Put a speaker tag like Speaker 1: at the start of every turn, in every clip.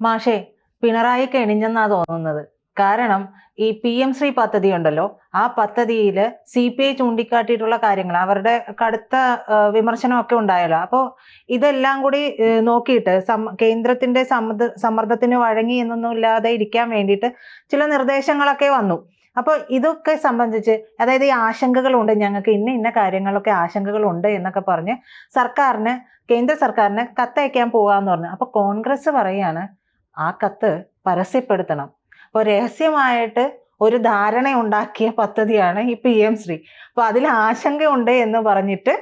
Speaker 1: മാഷേ പിണറായി കെണിഞ്ഞെന്നാ തോന്നുന്നത്. കാരണം ഈ പി എം ശ്രീ പദ്ധതി ഉണ്ടല്ലോ ആ പദ്ധതിയിൽ സി പി ഐ ചൂണ്ടിക്കാട്ടിയിട്ടുള്ള കാര്യങ്ങൾ അവരുടെ കടുത്ത വിമർശനമൊക്കെ ഉണ്ടായല്ലോ. അപ്പോൾ ഇതെല്ലാം കൂടി നോക്കിയിട്ട് സം- കേന്ദ്രത്തിന്റെ സമ്മർദ്ദ സമ്മർദ്ദത്തിന് വഴങ്ങി എന്നൊന്നും ഇല്ലാതെ ഇരിക്കാൻ വേണ്ടിയിട്ട് ചില നിർദ്ദേശങ്ങളൊക്കെ വന്നു. അപ്പോൾ ഇതൊക്കെ സംബന്ധിച്ച് അതായത് ഈ ആശങ്കകളുണ്ട് ഞങ്ങൾക്ക് ഇന്ന ഇന്ന കാര്യങ്ങളൊക്കെ ആശങ്കകളുണ്ട് എന്നൊക്കെ പറഞ്ഞ് സർക്കാരിന് കേന്ദ്ര സർക്കാരിന് കത്തയക്കാൻ പോകാന്ന് പറഞ്ഞു. അപ്പോൾ കോൺഗ്രസ് പറയാണ് ആ കത്ത് പരസ്യപ്പെടുത്തണം. അപ്പോൾ രഹസ്യമായിട്ട് ഒരു ധാരണ ഉണ്ടാക്കിയ പദ്ധതിയാണ് ഈ പി എം ശ്രീ. അപ്പോൾ അതിൽ ആശങ്കയുണ്ട് എന്ന് പറഞ്ഞിട്ട്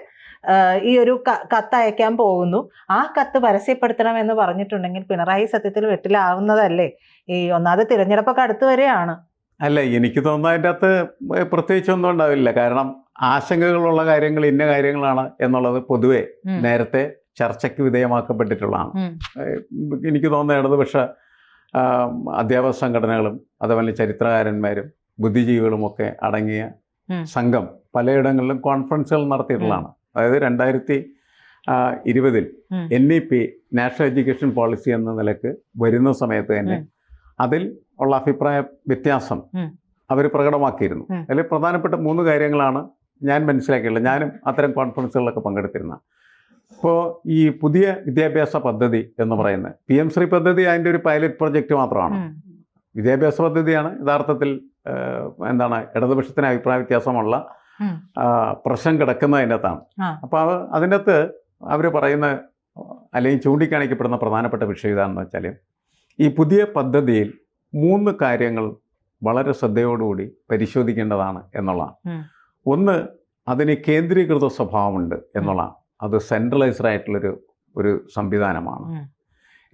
Speaker 1: ഈ ഒരു കത്ത് അയക്കാൻ പോകുന്നു. ആ കത്ത് പരസ്യപ്പെടുത്തണം എന്ന് പറഞ്ഞിട്ടുണ്ടെങ്കിൽ പിണറായി സത്യത്തിൽ വെട്ടിലാവുന്നതല്ലേ? ഈ ഒന്നാമത് തിരഞ്ഞെടുപ്പൊക്കെ അടുത്ത് വരെയാണ്.
Speaker 2: അല്ല എനിക്ക് തോന്നുന്നു അതിന്റെ അകത്ത് പ്രത്യേകിച്ചൊന്നും ഉണ്ടാവില്ല. കാരണം ആശങ്കകളുള്ള കാര്യങ്ങൾ ഇന്ന കാര്യങ്ങളാണ് എന്നുള്ളത് പൊതുവെ നേരത്തെ ചർച്ചയ്ക്ക് വിധേയമാക്കപ്പെട്ടിട്ടുള്ളതാണ്. എനിക്ക് തോന്നുന്ന ഇടതുപക്ഷ അധ്യാപക സംഘടനകളും അതുപോലെ ചരിത്രകാരന്മാരും ബുദ്ധിജീവികളും ഒക്കെ അടങ്ങിയ. സംഘം പലയിടങ്ങളിലും കോൺഫറൻസുകൾ നടത്തിയിട്ടുള്ളതാണ്. അതായത് രണ്ടായിരത്തി ഇരുപതിൽ. N E P national education policy എന്ന നിലയ്ക്ക് വരുന്ന സമയത്ത് തന്നെ അതിൽ ഉള്ള അഭിപ്രായ വ്യത്യാസം അവർ പ്രകടമാക്കിയിരുന്നു. അതിൽ പ്രധാനപ്പെട്ട മൂന്ന് കാര്യങ്ങളാണ് ഞാൻ മനസ്സിലാക്കിയുള്ളത് ഞാനും അത്തരം കോൺഫറൻസുകളിലൊക്കെ പങ്കെടുത്തിരുന്ന ഇപ്പോൾ ഈ പുതിയ വിദ്യാഭ്യാസ പദ്ധതി എന്ന് പറയുന്നത് പി എം ശ്രീ പദ്ധതി അതിന്റെ ഒരു പൈലറ്റ് പ്രൊജക്റ്റ് മാത്രമാണ്. വിദ്യാഭ്യാസ പദ്ധതിയാണ് യഥാർത്ഥത്തിൽ എന്താണ് ഇടതുപക്ഷത്തിന് അഭിപ്രായ വ്യത്യാസമുള്ള പ്രശ്നം കിടക്കുന്നതിനകത്താണ് അകത്താണ് അപ്പോൾ അത് അതിന്റെ അകത്ത് അവർ പറയുന്ന അല്ലെങ്കിൽ ചൂണ്ടിക്കാണിക്കപ്പെടുന്ന പ്രധാനപ്പെട്ട വിഷയം ഇതാണെന്ന് വെച്ചാൽ ഈ പുതിയ പദ്ധതിയിൽ മൂന്ന് കാര്യങ്ങൾ വളരെ ശ്രദ്ധയോടുകൂടി പരിശോധിക്കേണ്ടതാണ് എന്നുള്ളതാണ്. ഒന്ന് അതിന് കേന്ദ്രീകൃത സ്വഭാവമുണ്ട് എന്നുള്ളതാണ്. അത് സെൻട്രലൈസ്ഡ് ആയിട്ടുള്ളൊരു ഒരു സംവിധാനമാണ്.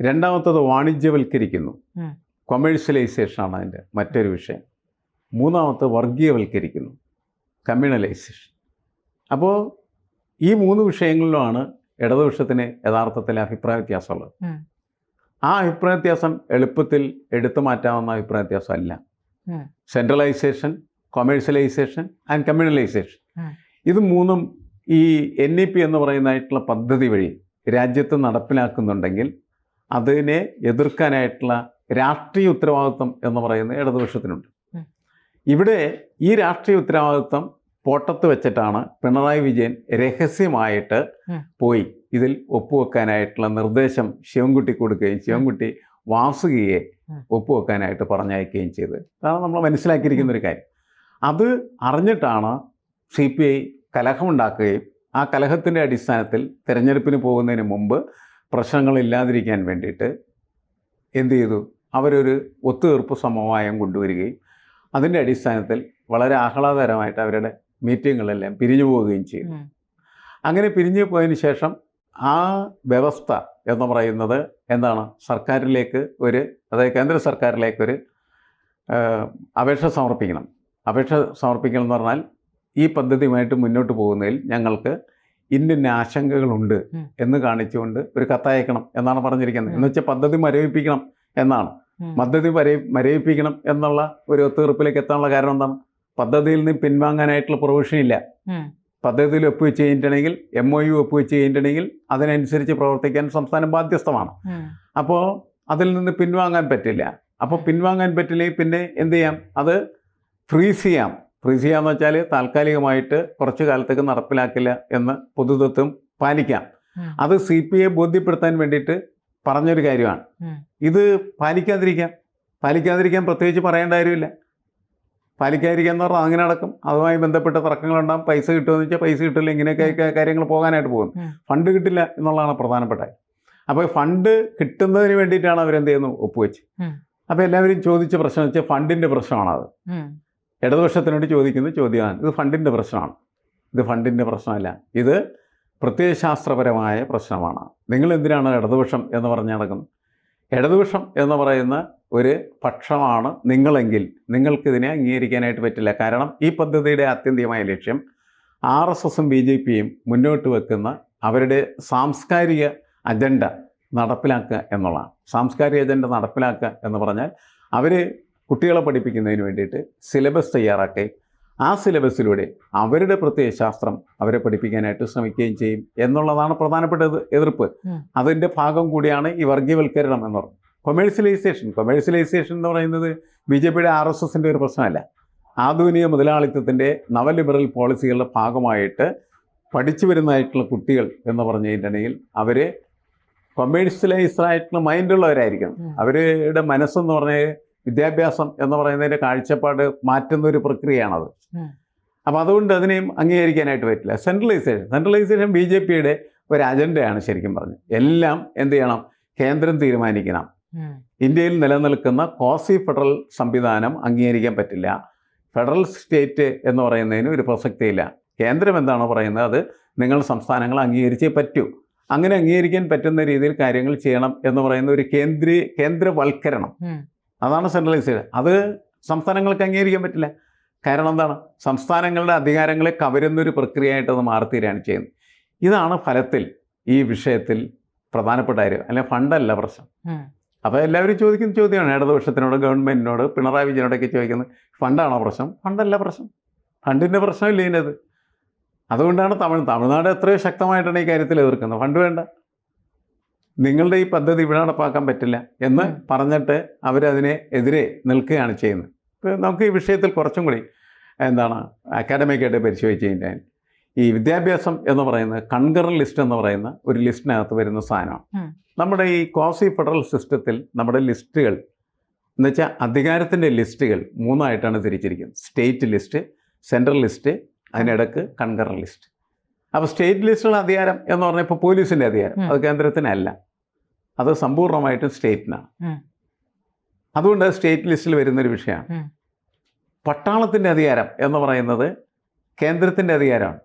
Speaker 2: രണ്ടാമത്തത് വാണിജ്യവൽക്കരിക്കുന്നു.
Speaker 1: ഉം.
Speaker 2: കൊമേഴ്സ്യലൈസേഷനാണ് അതിന്റെ മറ്റൊരു വിഷയം. മൂന്നാമത്തെ വർഗീയവൽക്കരിക്കുന്നു കമ്മ്യൂണലൈസേഷൻ അപ്പോൾ ഈ മൂന്ന് വിഷയങ്ങളിലുമാണ് ഇടതുപക്ഷത്തിന് യഥാർത്ഥത്തിൽ അഭിപ്രായ വ്യത്യാസമുള്ളത്. ആ അഭിപ്രായ വ്യത്യാസം എളുപ്പത്തിൽ എടുത്തു മാറ്റാവുന്ന അഭിപ്രായ
Speaker 1: വ്യത്യാസമല്ല
Speaker 2: സെൻട്രലൈസേഷൻ കൊമേഴ്സ്യലൈസേഷൻ ആൻഡ് കമ്മ്യൂണലൈസേഷൻ ഇത് മൂന്നും ഈ എൻ ഇ പി എന്ന് പറയുന്നതായിട്ടുള്ള പദ്ധതി വഴി രാജ്യത്ത് നടപ്പിലാക്കുന്നുണ്ടെങ്കിൽ അതിനെ എതിർക്കാനായിട്ടുള്ള രാഷ്ട്രീയ ഉത്തരവാദിത്വം എന്ന് പറയുന്ന ഇടതുപക്ഷത്തിനുണ്ട്. ഇവിടെ ഈ രാഷ്ട്രീയ ഉത്തരവാദിത്വം പോട്ടത്ത് വെച്ചിട്ടാണ് പിണറായി വിജയൻ രഹസ്യമായിട്ട് പോയി ഇതിൽ ഒപ്പുവെക്കാനായിട്ടുള്ള നിർദ്ദേശം ശിവൻകുട്ടി കൊടുക്കുകയും ശിവൻകുട്ടി വാസുകിയെ. ഒപ്പുവെക്കാനായിട്ട് പറഞ്ഞയക്കുകയും ചെയ്ത്. അതാണ് നമ്മൾ മനസ്സിലാക്കിയിരിക്കുന്ന ഒരു കാര്യം. അത് അറിഞ്ഞിട്ടാണ് സി പി ഐ കലഹമുണ്ടാക്കുകയും ആ കലഹത്തിന്റെ അടിസ്ഥാനത്തിൽ തിരഞ്ഞെടുപ്പിന് പോകുന്നതിന് മുമ്പ് പ്രശ്നങ്ങളില്ലാതിരിക്കാൻ വേണ്ടിയിട്ട് എന്തു ചെയ്തു? അവരൊരു ഒത്തുതീർപ്പ് സമവായം കൊണ്ടുവരികയും അതിന്റെ അടിസ്ഥാനത്തിൽ വളരെ ആഹ്ലാദകരമായിട്ട് അവരുടെ മീറ്റിങ്ങുകളെല്ലാം പിരിഞ്ഞു പോവുകയും ചെയ്തു. അങ്ങനെ പിരിഞ്ഞു പോയതിന് ശേഷം ആ വ്യവസ്ഥ എന്ന് പറയുന്നത് എന്താണ്? സർക്കാരിലേക്ക് ഒരു അതായത് കേന്ദ്ര സർക്കാരിലേക്ക് ഒരു അപേക്ഷ സമർപ്പിക്കണം. അപേക്ഷ സമർപ്പിക്കണം എന്ന് പറഞ്ഞാൽ ഈ പദ്ധതിയുമായിട്ട് മുന്നോട്ട് പോകുന്നതിൽ ഞങ്ങൾക്ക് ഇന്നിന്ന ആശങ്കകളുണ്ട് എന്ന് കാണിച്ചുകൊണ്ട് ഒരു കത്തയക്കണം എന്നാണ് പറഞ്ഞിരിക്കുന്നത്. എന്ന് വെച്ചാൽ പദ്ധതി മരവിപ്പിക്കണം എന്നാണ്. പദ്ധതി മരവി മരവിപ്പിക്കണം എന്നുള്ള ഒരു ഒത്തുതീർപ്പിലേക്ക് എത്താനുള്ള കാരണം എന്താണ്? പദ്ധതിയിൽ നിന്ന് പിൻവാങ്ങാനായിട്ടുള്ള പ്രൊവിഷൻ ഇല്ല. പദ്ധതിയിൽ ഒപ്പുവെച്ച് കഴിഞ്ഞിട്ടുണ്ടെങ്കിൽ എം ഒ യു ഒപ്പുവെച്ച് കഴിഞ്ഞിട്ടുണ്ടെങ്കിൽ അതിനനുസരിച്ച് പ്രവർത്തിക്കാൻ സംസ്ഥാനം ബാധ്യസ്ഥമാണ്. അപ്പോൾ അതിൽ നിന്ന് പിൻവാങ്ങാൻ പറ്റില്ല. അപ്പോൾ പിൻവാങ്ങാൻ പറ്റില്ലെങ്കിൽ പിന്നെ എന്ത് ചെയ്യാം? അത് ഫ്രീസ് ചെയ്യാം. ഫ്രീസ് ചെയ്യാന്ന് വെച്ചാൽ താൽക്കാലികമായിട്ട് കുറച്ചു കാലത്തേക്ക് നടപ്പിലാക്കില്ല എന്ന് പൊതുതത്വം പാലിക്കാം. അത് സി പി ഐ ബോധ്യപ്പെടുത്താൻ വേണ്ടിയിട്ട് പറഞ്ഞൊരു കാര്യമാണ്. ഇത് പാലിക്കാതിരിക്കാം. പാലിക്കാതിരിക്കാൻ പ്രത്യേകിച്ച് പറയേണ്ട കാര്യമില്ല. പാലിക്കാതിരിക്കുക എന്ന് പറഞ്ഞാൽ അങ്ങനെ നടക്കും. അതുമായി ബന്ധപ്പെട്ട തർക്കങ്ങളുണ്ടാകും പൈസ കിട്ടുമെന്ന് വെച്ചാൽ പൈസ കിട്ടില്ല. ഇങ്ങനെയൊക്കെ കാര്യങ്ങൾ പോകാനായിട്ട്
Speaker 1: പോകും.
Speaker 2: ഫണ്ട് കിട്ടില്ല എന്നുള്ളതാണ് പ്രധാനപ്പെട്ട അപ്പോൾ ഫണ്ട് കിട്ടുന്നതിന് വേണ്ടിയിട്ടാണ് അവരെന്ത് ചെയ്യുന്നു ഒപ്പുവെച്ച്. അപ്പോൾ എല്ലാവരും ചോദിച്ച പ്രശ്നം വെച്ചാൽ ഫണ്ടിന്റെ പ്രശ്നമാണത്. ഇടതുപക്ഷത്തിനോട് ചോദിക്കുന്ന ചോദ്യമാണ്. ഇത് ഫണ്ടിന്റെ പ്രശ്നമാണ്. ഇത് ഫണ്ടിന്റെ പ്രശ്നമല്ല. ഇത് പ്രത്യയശാസ്ത്രപരമായ പ്രശ്നമാണ്. നിങ്ങൾ എന്തിനാണ് ഇടതുപക്ഷം എന്ന് പറഞ്ഞു നടക്കുന്നത്? ഇടതുപക്ഷം എന്ന് പറയുന്ന ഒരു പക്ഷമാണ് നിങ്ങളെങ്കിൽ. നിങ്ങൾക്കിതിനെ അംഗീകരിക്കാനായിട്ട് പറ്റില്ല. കാരണം ഈ പദ്ധതിയുടെ ആത്യന്തികമായ ലക്ഷ്യം ആർ എസ് എസും ബി ജെ പിയും മുന്നോട്ട് വെക്കുന്ന അവരുടെ സാംസ്കാരിക അജണ്ട നടപ്പിലാക്കുക എന്നുള്ളതാണ്. സാംസ്കാരിക അജണ്ട നടപ്പിലാക്കുക എന്ന് പറഞ്ഞാൽ അവർ കുട്ടികളെ പഠിപ്പിക്കുന്നതിന് വേണ്ടിയിട്ട് സിലബസ് തയ്യാറാക്കി ആ സിലബസിലൂടെ അവരുടെ പ്രത്യയശാസ്ത്രം അവരെ പഠിപ്പിക്കാനായിട്ട് ശ്രമിക്കുകയും ചെയ്യും എന്നുള്ളതാണ് പ്രധാനപ്പെട്ട എതിർപ്പ്. അതിന്റെ ഭാഗം കൂടിയാണ് ഈ വർഗീയവൽക്കരണം എന്ന് പറയുന്നത് കൊമേഴ്സ്യലൈസേഷൻ കൊമേഴ്സ്യലൈസേഷൻ എന്ന് പറയുന്നത് ബി ജെ പിയുടെ ആർ എസ് എസിന്റെ ഒരു പ്രശ്നമല്ല ആധുനിക മുതലാളിത്തത്തിന്റെ നവലിബറൽ പോളിസികളുടെ ഭാഗമായിട്ട് പഠിച്ചു വരുന്നതായിട്ടുള്ള കുട്ടികൾ എന്ന് പറഞ്ഞതിനിടയിൽ അവർ കൊമേഴ്സ്യലൈസ്ഡ് ആയിട്ടുള്ള മൈൻഡുള്ളവരായിരിക്കണം. അവരുടെ മനസ്സെന്ന് പറഞ്ഞാൽ വിദ്യാഭ്യാസം എന്ന് പറയുന്നതിന്റെ കാഴ്ചപ്പാട് മാറ്റുന്ന ഒരു പ്രക്രിയയാണത്
Speaker 1: അപ്പം
Speaker 2: അപ്പോൾ അതുകൊണ്ട് അതിനെയും അംഗീകരിക്കാനായിട്ട് പറ്റില്ല. സെൻട്രലൈസേഷൻ. സെൻട്രലൈസേഷൻ ബി ജെ പിയുടെ ഒരു അജണ്ടയാണ് ശരിക്കും പറഞ്ഞു. എല്ലാം എന്ത് ചെയ്യണം? കേന്ദ്രം തീരുമാനിക്കണം. ഇന്ത്യയിൽ നിലനിൽക്കുന്ന കോസി ഫെഡറൽ സംവിധാനം അംഗീകരിക്കാൻ പറ്റില്ല. ഫെഡറൽ സ്റ്റേറ്റ് എന്ന് പറയുന്നതിന് ഒരു പ്രസക്തിയില്ല. കേന്ദ്രം എന്താണോ പറയുന്നത് അത് നിങ്ങൾ സംസ്ഥാനങ്ങൾ അംഗീകരിച്ചേ പറ്റൂ. അങ്ങനെ അംഗീകരിക്കാൻ പറ്റുന്ന രീതിയിൽ കാര്യങ്ങൾ ചെയ്യണം എന്ന് പറയുന്ന ഒരു കേന്ദ്രീ കേന്ദ്രവൽക്കരണം. അതാണ് സെൻട്രലൈസേഷൻ അത് സംസ്ഥാനങ്ങൾക്ക് അംഗീകരിക്കാൻ പറ്റില്ല. കാരണം എന്താണ്? സംസ്ഥാനങ്ങളുടെ അധികാരങ്ങളെ കവരുന്നൊരു പ്രക്രിയയായിട്ട് അത് മാറിത്തീരാണ് ചെയ്യുന്നത്. ഇതാണ് ഫലത്തിൽ ഈ വിഷയത്തിൽ പ്രധാനപ്പെട്ട കാര്യം. അല്ലെ ഫണ്ടല്ല പ്രശ്നം. അപ്പോൾ എല്ലാവരും ചോദിക്കുന്ന ചോദ്യമാണ് ഇടതുപക്ഷത്തിനോട് ഗവൺമെന്റിനോട് പിണറായി വിജയനോടൊക്കെ ചോദിക്കുന്നത് ഫണ്ടാണോ പ്രശ്നം? ഫണ്ടല്ല പ്രശ്നം. ഫണ്ടിന്റെ പ്രശ്നമില്ല ഇതിനത് അതുകൊണ്ടാണ് തമിഴ് തമിഴ്നാട് എത്രയോ ശക്തമായിട്ടാണ് ഈ കാര്യത്തിൽ എതിർക്കുന്നത്. ഫണ്ട് വേണ്ട. നിങ്ങളുടെ ഈ പദ്ധതി ഇവിടെ നടപ്പാക്കാൻ പറ്റില്ല എന്ന്. പറഞ്ഞിട്ട് അവരതിനെ എതിരെ നിൽക്കുകയാണ് ചെയ്യുന്നത്. ഇപ്പോൾ നമുക്ക് ഈ വിഷയത്തിൽ കുറച്ചും കൂടി എന്താണ് അക്കാഡമിക്കായിട്ട് പരിശോധിച്ച് കഴിഞ്ഞാൽ ഈ വിദ്യാഭ്യാസം എന്ന് പറയുന്നത് കൺകറൽ ലിസ്റ്റ് എന്ന് പറയുന്ന ഒരു ലിസ്റ്റിനകത്ത് വരുന്ന സാധനമാണ്. നമ്മുടെ ഈ ക്വാസി ഫെഡറൽ സിസ്റ്റത്തിൽ നമ്മുടെ ലിസ്റ്റുകൾ എന്നുവെച്ചാൽ അധികാരത്തിന്റെ ലിസ്റ്റുകൾ മൂന്നായിട്ടാണ് തിരിച്ചിരിക്കുന്നത്. സ്റ്റേറ്റ് ലിസ്റ്റ് സെൻട്രൽ ലിസ്റ്റ് അതിനിടക്ക് കൺകറൽ ലിസ്റ്റ് അപ്പോൾ സ്റ്റേറ്റ് ലിസ്റ്റുള്ള അധികാരം എന്ന് പറഞ്ഞാൽ ഇപ്പോൾ പോലീസിന്റെ അധികാരം. അത് കേന്ദ്രത്തിനല്ല. അത് സമ്പൂർണമായിട്ടും സ്റ്റേറ്റിനാണ്. അതുകൊണ്ട് സ്റ്റേറ്റ് ലിസ്റ്റിൽ വരുന്നൊരു വിഷയമാണ്. പട്ടാളത്തിന്റെ അധികാരം എന്ന് പറയുന്നത് കേന്ദ്രത്തിന്റെ അധികാരമാണ്.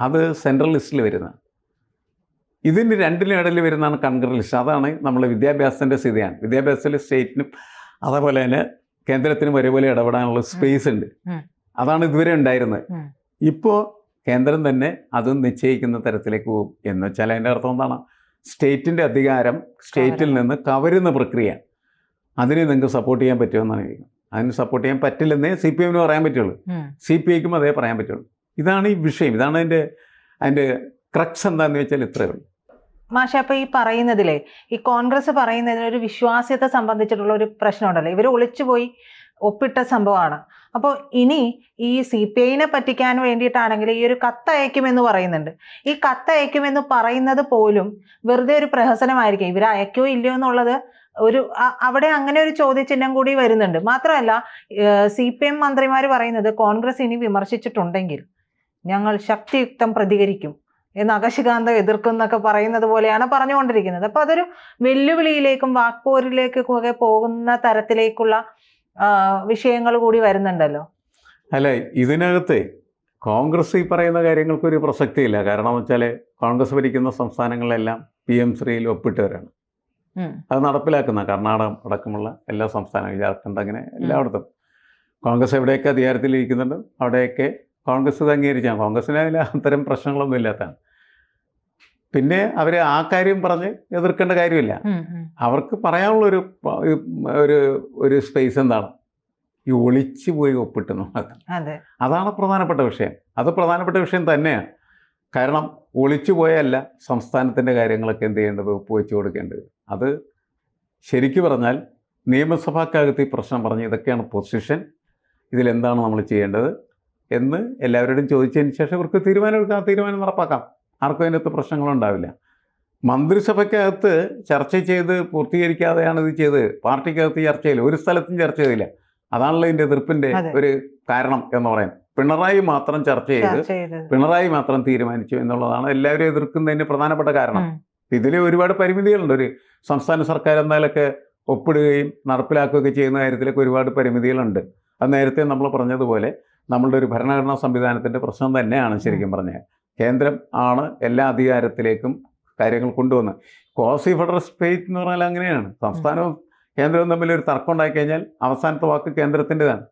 Speaker 2: അത് സെൻട്രൽ ലിസ്റ്റിൽ വരുന്നത്. ഇതിന് രണ്ടിനും ഇടയിൽ വരുന്നതാണ് കൺകറൽ ലിസ്റ്റ്. അതാണ് നമ്മൾ വിദ്യാഭ്യാസത്തിന്റെ സ്ഥിതിയാണ്. വിദ്യാഭ്യാസത്തിൽ സ്റ്റേറ്റിനും അതേപോലെ തന്നെ കേന്ദ്രത്തിനും ഒരേപോലെ ഇടപെടാനുള്ള സ്പേസ് ഉണ്ട്. അതാണ് ഇതുവരെ ഉണ്ടായിരുന്നത്. ഇപ്പോൾ കേന്ദ്രം തന്നെ അത് നിശ്ചയിക്കുന്ന തരത്തിലേക്ക് പോകും എന്ന് വെച്ചാൽ അതിന്റെ അർത്ഥം എന്താണ്? സ്റ്റേറ്റിന്റെ അധികാരം സ്റ്റേറ്റിൽ നിന്ന് കവരുന്ന പ്രക്രിയ. അതിനെ നിങ്ങൾക്ക് സപ്പോർട്ട് ചെയ്യാൻ പറ്റുമെന്നാണ് ചോദിക്കുന്നത്. അതിന് സപ്പോർട്ട് ചെയ്യാൻ പറ്റില്ലെന്നേ സി പി എമ്മിന് പറയാൻ പറ്റുള്ളൂ. സി പി ഐക്കും അതേ പറയാൻ പറ്റുള്ളൂ. ഇതാണ് ഈ വിഷയം. ഇതാണ് അതിന്റെ അതിന്റെ ക്രക്സ് എന്താന്ന് വെച്ചാൽ ഇത്രയേ ഉള്ളൂ.
Speaker 1: മാഷ അപ്പൊ ഈ പറയുന്നതിലെ ഈ കോൺഗ്രസ് പറയുന്നതിൽ ഒരു വിശ്വാസ്യത സംബന്ധിച്ചിട്ടുള്ള ഒരു പ്രശ്നമുണ്ടല്ലോ. ഇവർ ഒളിച്ചുപോയി ഒപ്പിട്ട സംഭവമാണ്. അപ്പോൾ ഇനി ഈ സി പി ഐനെ പറ്റിക്കാൻ വേണ്ടിയിട്ടാണെങ്കിൽ ഈ ഒരു കത്തയക്കുമെന്ന് പറയുന്നുണ്ട്. ഈ കത്തയക്കുമെന്ന് പറയുന്നത് പോലും വെറുതെ ഒരു പ്രഹസനമായിരിക്കും. ഇവർ അയക്കോ ഇല്ലയോ എന്നുള്ളത് ഒരു അവിടെ അങ്ങനെ ഒരു ചോദ്യചിഹ്നം കൂടി വരുന്നുണ്ട്. മാത്രമല്ല സി പി എം മന്ത്രിമാർ പറയുന്നത് കോൺഗ്രസ് ഇനി വിമർശിച്ചിട്ടുണ്ടെങ്കിൽ ഞങ്ങൾ ശക്തിയുക്തം പ്രതികരിക്കും എന്ന് അകശികാന്തം എതിർക്കും എന്നൊക്കെ പറയുന്നത് പോലെയാണ് പറഞ്ഞുകൊണ്ടിരിക്കുന്നത്. അപ്പൊ അതൊരു വെല്ലുവിളിയിലേക്കും വാക്പോരിലേക്കും ഒക്കെ പോകുന്ന തരത്തിലേക്കുള്ള വിഷയങ്ങൾ കൂടി വരുന്നുണ്ടല്ലോ.
Speaker 2: അല്ല ഇതിനകത്ത് കോൺഗ്രസ് ഈ പറയുന്ന കാര്യങ്ങൾക്ക് ഒരു പ്രസക്തിയില്ല. കാരണം വെച്ചാൽ കോൺഗ്രസ് ഭരിക്കുന്ന സംസ്ഥാനങ്ങളിലെല്ലാം പി എം ശ്രീയിൽ ഒപ്പിട്ടവരാണ്. അത് നടപ്പിലാക്കുന്ന കർണാടകം അടക്കമുള്ള എല്ലാ സംസ്ഥാനങ്ങളും ജാർഖണ്ഡ് അങ്ങനെ എല്ലായിടത്തും. കോൺഗ്രസ് എവിടെയൊക്കെ അധികാരത്തിൽ ഇരിക്കുന്നുണ്ട് അവിടെയൊക്കെ കോൺഗ്രസ് ഇത് അംഗീകരിച്ചാണ്. കോൺഗ്രസിന് അതിൽ അത്തരം പ്രശ്നങ്ങളൊന്നും ഇല്ലാത്തതാണ്. പിന്നെ അവർ ആ കാര്യം പറഞ്ഞ് എതിർക്കേണ്ട കാര്യമില്ല. അവർക്ക് പറയാനുള്ള ഒരു ഒരു ഒരു സ്പേസ് എന്താണ്? ഈ ഒളിച്ചു പോയി ഒപ്പിട്ടുന്നു
Speaker 1: അതെ.
Speaker 2: അതാണ് പ്രധാനപ്പെട്ട വിഷയം. അത് പ്രധാനപ്പെട്ട വിഷയം തന്നെയാണ്. കാരണം ഒളിച്ചു പോയല്ല സംസ്ഥാനത്തിന്റെ കാര്യങ്ങളൊക്കെ എന്ത് ചെയ്യേണ്ടത്? ഒപ്പുവെച്ച് കൊടുക്കേണ്ടത്. അത് ശരിക്കു പറഞ്ഞാൽ നിയമസഭാക്കകത്ത് ഈ പ്രശ്നം പറഞ്ഞ് ഇതൊക്കെയാണ് പൊസിഷൻ ഇതിലെന്താണ് നമ്മൾ ചെയ്യേണ്ടത് എന്ന് എല്ലാവരോടും ചോദിച്ചതിന് ശേഷം ഇവർക്ക് തീരുമാനം എടുക്കാം. ആ തീരുമാനം നടപ്പാക്കാം. ആർക്കും അതിനകത്ത് പ്രശ്നങ്ങളുണ്ടാവില്ല. മന്ത്രിസഭയ്ക്കകത്ത് ചർച്ച ചെയ്ത് പൂർത്തീകരിക്കാതെയാണ് ഇത് ചെയ്ത് പാർട്ടിക്കകത്ത് ചർച്ച ചെയ്യില്ല ഒരു സ്ഥലത്തും ചർച്ച ചെയ്തില്ല. അതാണല്ലോ ഇതിന്റെ
Speaker 1: എതിർപ്പിന്റെ
Speaker 2: ഒരു കാരണം എന്ന് പറയുന്നത് പിണറായി മാത്രം ചർച്ച ചെയ്ത് പിണറായി മാത്രം തീരുമാനിച്ചു എന്നുള്ളതാണ് എല്ലാവരും എതിർക്കുന്നതിന് പ്രധാനപ്പെട്ട കാരണം. ഇതിൽ ഒരുപാട് പരിമിതികളുണ്ട്. ഒരു സംസ്ഥാന സർക്കാർ എന്നാലൊക്കെ ഒപ്പിടുകയും നടപ്പിലാക്കുകയൊക്കെ ചെയ്യുന്ന കാര്യത്തിലൊക്കെ ഒരുപാട് പരിമിതികളുണ്ട്. അത് നേരത്തെ നമ്മൾ പറഞ്ഞതുപോലെ നമ്മളുടെ ഒരു ഭരണഘടനാ സംവിധാനത്തിന്റെ പ്രശ്നം തന്നെയാണ് ശരിക്കും പറഞ്ഞാൽ. കേന്ദ്രം ആണ് എല്ലാ അധികാരത്തിലേക്കും കാര്യങ്ങൾ കൊണ്ടുവന്നത് കോസി ഫെഡറൽ സ്റ്റേറ്റ് എന്ന് പറഞ്ഞാൽ അങ്ങനെയാണ്. സംസ്ഥാനവും കേന്ദ്രവും തമ്മിൽ ഒരു തർക്കം ഉണ്ടായി കഴിഞ്ഞാൽ അവസാനത്തെ വാക്ക്
Speaker 1: കേന്ദ്രത്തിന്റെതാണ്.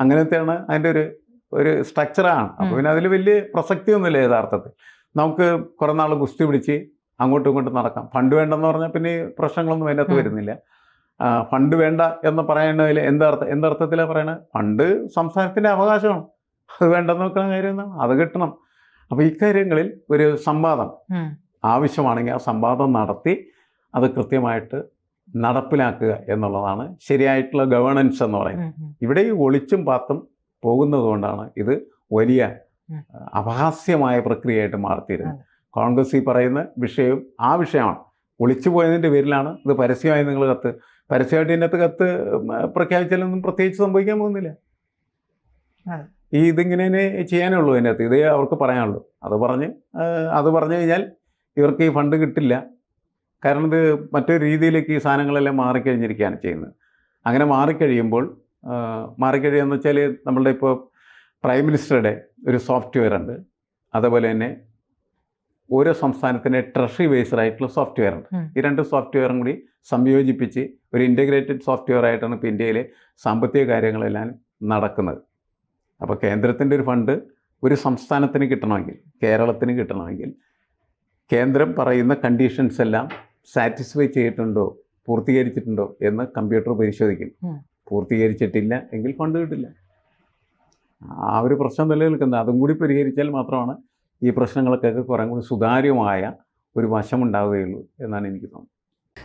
Speaker 2: അങ്ങനത്തെയാണ് അതിന്റെ ഒരു ഒരു സ്ട്രക്ചറാണ് അപ്പോൾ. പിന്നെ അതിൽ വലിയ പ്രസക്തിയൊന്നുമില്ല യഥാർത്ഥത്തിൽ. നമുക്ക് കുറേ നാൾ ഗുസ്തി പിടിച്ച് അങ്ങോട്ടും ഇങ്ങോട്ടും നടക്കാം. ഫണ്ട് വേണ്ടെന്ന് പറഞ്ഞാൽ പിന്നെ പ്രശ്നങ്ങളൊന്നും അതിനകത്ത് വരുന്നില്ല. ഫണ്ട് വേണ്ട എന്ന് പറയുന്നതിൽ എന്തർത്ഥ എന്തർത്ഥത്തിലാണ് പറയണത്? ഫണ്ട് സംസ്ഥാനത്തിന്റെ അവകാശമാണ്. അത് വേണ്ടെന്ന് വെക്കുന്ന കാര്യം എന്താണ്? അത് കിട്ടണം. അപ്പോൾ ഇക്കാര്യങ്ങളിൽ ഒരു സംവാദം ആവശ്യമാണെങ്കിൽ ആ സംവാദം നടത്തി അത് കൃത്യമായിട്ട് നടപ്പിലാക്കുക എന്നുള്ളതാണ് ശരിയായിട്ടുള്ള ഗവേണൻസ് എന്ന് പറയുന്നത്. ഇവിടെ ഈ ഒളിച്ചും പാത്തും പോകുന്നത് കൊണ്ടാണ് ഇത് വലിയ. അപഹാസ്യമായ പ്രക്രിയയായിട്ട് മാറിത്തീരുന്നത് കോൺഗ്രസ് ഈ പറയുന്ന വിഷയവും ആ വിഷയമാണ് ഒളിച്ചു പോയതിന്റെ പേരിലാണ് ഇത് പരസ്യമായി നിങ്ങൾ കത്ത് പരസ്യമായിട്ട് ഇതിനകത്ത് കത്ത് പ്രഖ്യാപിച്ചാലൊന്നും പ്രത്യേകിച്ച് സംഭവിക്കാൻ പോകുന്നില്ല. ഈ ഇതിങ്ങനെ ചെയ്യാനേ ഉള്ളൂ അതിനകത്ത് ഇതേ അവർക്ക് പറയാനുള്ളൂ. അത് പറഞ്ഞ് അത് പറഞ്ഞു കഴിഞ്ഞാൽ ഇവർക്ക് ഈ ഫണ്ട് കിട്ടില്ല. കാരണം ഇത് മറ്റൊരു രീതിയിലേക്ക് ഈ സാധനങ്ങളെല്ലാം മാറിക്കഴിഞ്ഞിരിക്കുകയാണ് ചെയ്യുന്നത്. അങ്ങനെ മാറിക്കഴിയുമ്പോൾ മാറിക്കഴിയുമെന്ന് വെച്ചാൽ നമ്മളുടെ ഇപ്പോൾ പ്രൈം മിനിസ്റ്ററുടെ ഒരു സോഫ്റ്റ്വെയർ ഉണ്ട്. അതേപോലെ തന്നെ ഓരോ സംസ്ഥാനത്തിന്റെ ട്രഷറി ബേസ്ഡ് ആയിട്ടുള്ള സോഫ്റ്റ്വെയർ ഉണ്ട്. ഈ രണ്ട് സോഫ്റ്റ്വെയറും കൂടി സംയോജിപ്പിച്ച് ഒരു ഇന്റഗ്രേറ്റഡ് സോഫ്റ്റ്വെയർ ആയിട്ടാണ് ഇപ്പോൾ ഇന്ത്യയിലെ സാമ്പത്തിക കാര്യങ്ങളെല്ലാം നടക്കുന്നത്. അപ്പോൾ കേന്ദ്രത്തിന്റെ ഒരു ഫണ്ട് ഒരു സംസ്ഥാനത്തിന് കിട്ടണമെങ്കിൽ കേരളത്തിന് കിട്ടണമെങ്കിൽ കേന്ദ്രം പറയുന്ന കണ്ടീഷൻസ് എല്ലാം സാറ്റിസ്ഫൈ ചെയ്തിട്ടുണ്ടോ പൂർത്തീകരിച്ചിട്ടുണ്ടോ എന്ന് കമ്പ്യൂട്ടർ പരിശോധിക്കും. പൂർത്തീകരിച്ചിട്ടില്ല എങ്കിൽ ഫണ്ട് കിട്ടില്ല. ആ ഒരു പ്രശ്നം നിലനിൽക്കുന്നത് അതും കൂടി പരിഹരിച്ചാൽ മാത്രമാണ് ഈ പ്രശ്നങ്ങൾക്കൊക്കെ കുറേ കൂടി സുതാര്യമായ ഒരു വശമുണ്ടാവുകയുള്ളൂ എന്നാണ് എനിക്ക് തോന്നുന്നത്.